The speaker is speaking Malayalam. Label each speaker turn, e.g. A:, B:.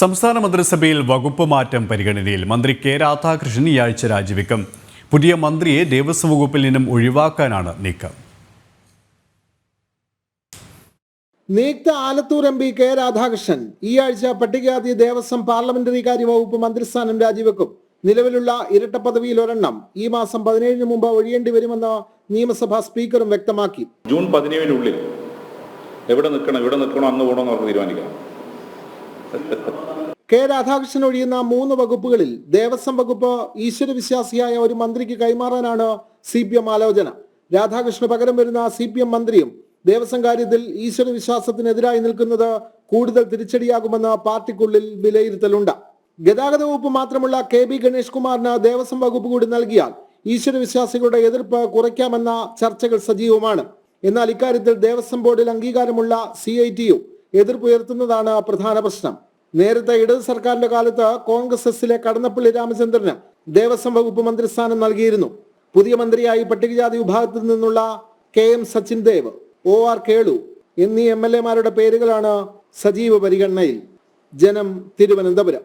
A: സംസ്ഥാന മന്ത്രിസഭയിൽ വകുപ്പ് മാറ്റം പരിഗണനയിൽ മന്ത്രി കെ രാധാകൃഷ്ണൻ ഈ ആഴ്ച രാജിവെക്കും. പുതിയ മന്ത്രിയെ ദേവസ്വം വകുപ്പിൽ നിന്നും ഒഴിവാക്കാനാണ് നീക്കം.
B: നിയുക്ത Alathur M P K Radhakrishnan ഈ ആഴ്ച പട്ടികജാതി ദേവസ്വം പാർലമെന്ററി കാര്യ വകുപ്പ് മന്ത്രിസ്ഥാനം രാജിവെക്കും. നിലവിലുള്ള ഇരട്ട പദവിയിൽ ഒരെണ്ണം ഈ മാസം പതിനേഴിന് മുമ്പ് ഒഴിയേണ്ടി വരുമെന്ന് നിയമസഭാ സ്പീക്കറും വ്യക്തമാക്കി.
C: ജൂൺ പതിനേഴിനുള്ളിൽ എവിടെ നിൽക്കണം എവിടെ നിൽക്കണം അന്ന് പോകണമെന്ന് അവർക്ക് തീരുമാനിക്കണം.
B: കെ രാധാകൃഷ്ണൻ ഒഴിയുന്ന മൂന്ന് വകുപ്പുകളിൽ ദേവസ്വം വകുപ്പ് ഈശ്വരവിശ്വാസിയായ ഒരു മന്ത്രിക്ക് കൈമാറാനാണ് സി പി എം ആലോചന. രാധാകൃഷ്ണന് പകരം വരുന്ന സി പി എം മന്ത്രിയും ദേവസ്വം കാര്യത്തിൽ ഈശ്വരവിശ്വാസത്തിനെതിരായി നിൽക്കുന്നത് കൂടുതൽ തിരിച്ചടിയാകുമെന്ന് പാർട്ടിക്കുള്ളിൽ വിലയിരുത്തലുണ്ട്. ഗതാഗത വകുപ്പ് മാത്രമുള്ള കെ ബി ഗണേഷ് കുമാറിന് ദേവസ്വം വകുപ്പ് കൂടി നൽകിയാൽ ഈശ്വരവിശ്വാസികളുടെ എതിർപ്പ് കുറയ്ക്കാമെന്ന ചർച്ചകൾ സജീവമാണ്. എന്നാൽ ഇക്കാര്യത്തിൽ ദേവസ്വം ബോർഡിൽ അംഗീകാരമുള്ള സി ഐ ടി യു എതിർപ്പുയർത്തുന്നതാണ് പ്രധാന പ്രശ്നം. നേരത്തെ ഇടത് സർക്കാരിന്റെ കാലത്ത് കോൺഗ്രസ് എസിലെ കടന്നപ്പള്ളി രാമചന്ദ്രന് ദേവസ്വം വകുപ്പ് മന്ത്രിസ്ഥാനം നൽകിയിരുന്നു. പുതിയ മന്ത്രിയായി പട്ടികജാതി വിഭാഗത്തിൽ നിന്നുള്ള K M Sachin Dev O R Kelu എന്നീ എം എൽ എമാരുടെ പേരുകളാണ് സജീവ പരിഗണനയിൽ. ജനം തിരുവനന്തപുരം.